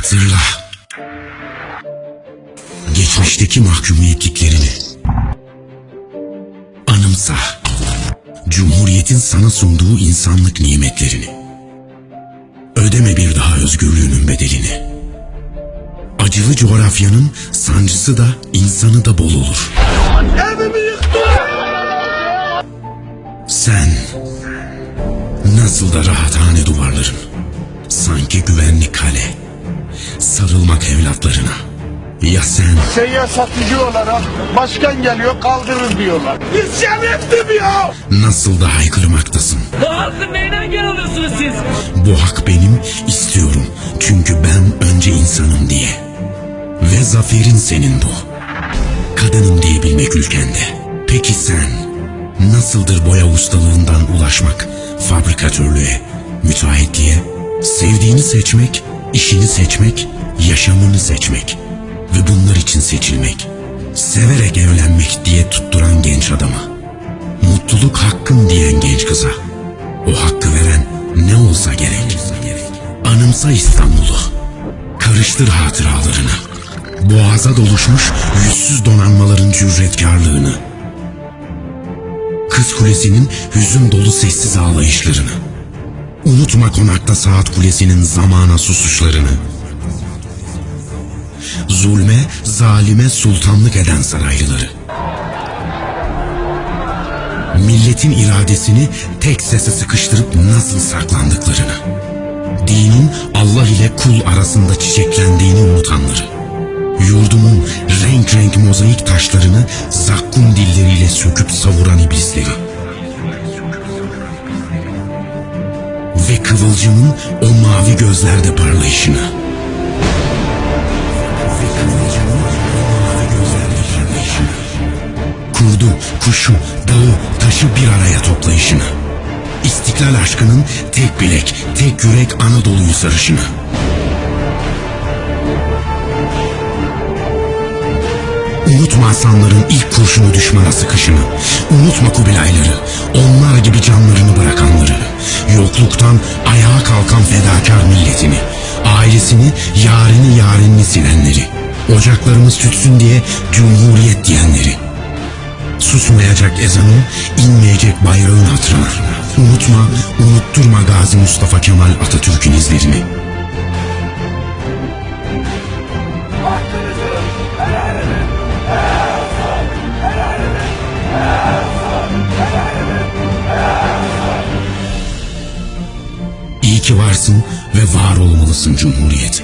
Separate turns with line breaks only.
Hatırla. Geçmişteki mahkumiyetliklerini. Anımsa. Cumhuriyetin sana sunduğu insanlık nimetlerini. Ödeme bir daha özgürlüğünün bedelini. Acılı coğrafyanın sancısı da insanı da bol olur.
Evimi yıktı.
Sen nasıl da rahathane duvarların. Sanki güvenli kale. Sarılmak evlatlarına. Ya sen
Seyyar satıcı olarak başkan geliyor kaldırır diyorlar. İsyan ettim ya.
nasıl da haykırmaktasın.
Halkın neyine engel alıyorsunuz siz?
Bu hak benim istiyorum. Çünkü ben önce insanım diye. Ve zaferin senin bu. Kadınım diyebilmek ülkende. Peki sen nasıldır boya ustalığından ulaşmak fabrikatörlüğe, müteahhitliğe, sevdiğini seçmek, işini seçmek, yaşamını seçmek ve bunlar için seçilmek, severek evlenmek diye tutturan genç adama, mutluluk hakkım diyen genç kıza, o hakkı veren ne olsa gerek. Anımsa İstanbul'u. Karıştır hatıralarını. Boğaza doluşmuş yüzsüz donanmaların cüretkarlığını. Kız Kulesi'nin hüzün dolu sessiz ağlayışlarını. Unutma konakta saat kulesinin zamana susuşlarını. Zulme, zalime sultanlık eden saraylıları. Milletin iradesini tek sese sıkıştırıp nasıl saklandıklarını, dinin Allah ile kul arasında çiçeklendiğini unutanları, yurdumun renk renk mozaik taşlarını zakkum dilleriyle söküp savuran iblisleri, kıvılcımın o mavi gözlerde parlayışını, kurdu, kuşu, dağı, taşı bir araya toplayışını. İstiklal aşkının tek bilek, tek yürek Anadolu'yu sarışını. Unutma Hasanların ilk kurşunu düşmana sıkışını. Unutma Kubilayları, onlar gibi bırakanları. Yokluktan ayağa kalkan fedakar milletini. Ailesini, yarini yarenini silenleri. Ocaklarımız tütsün diye cumhuriyet diyenleri. Susmayacak ezanın, inmeyecek bayrağın hatırına. Unutma, unutturma Gazi Mustafa Kemal Atatürk'ün izlerini. Ki varsın ve var olmalısın Cumhuriyet.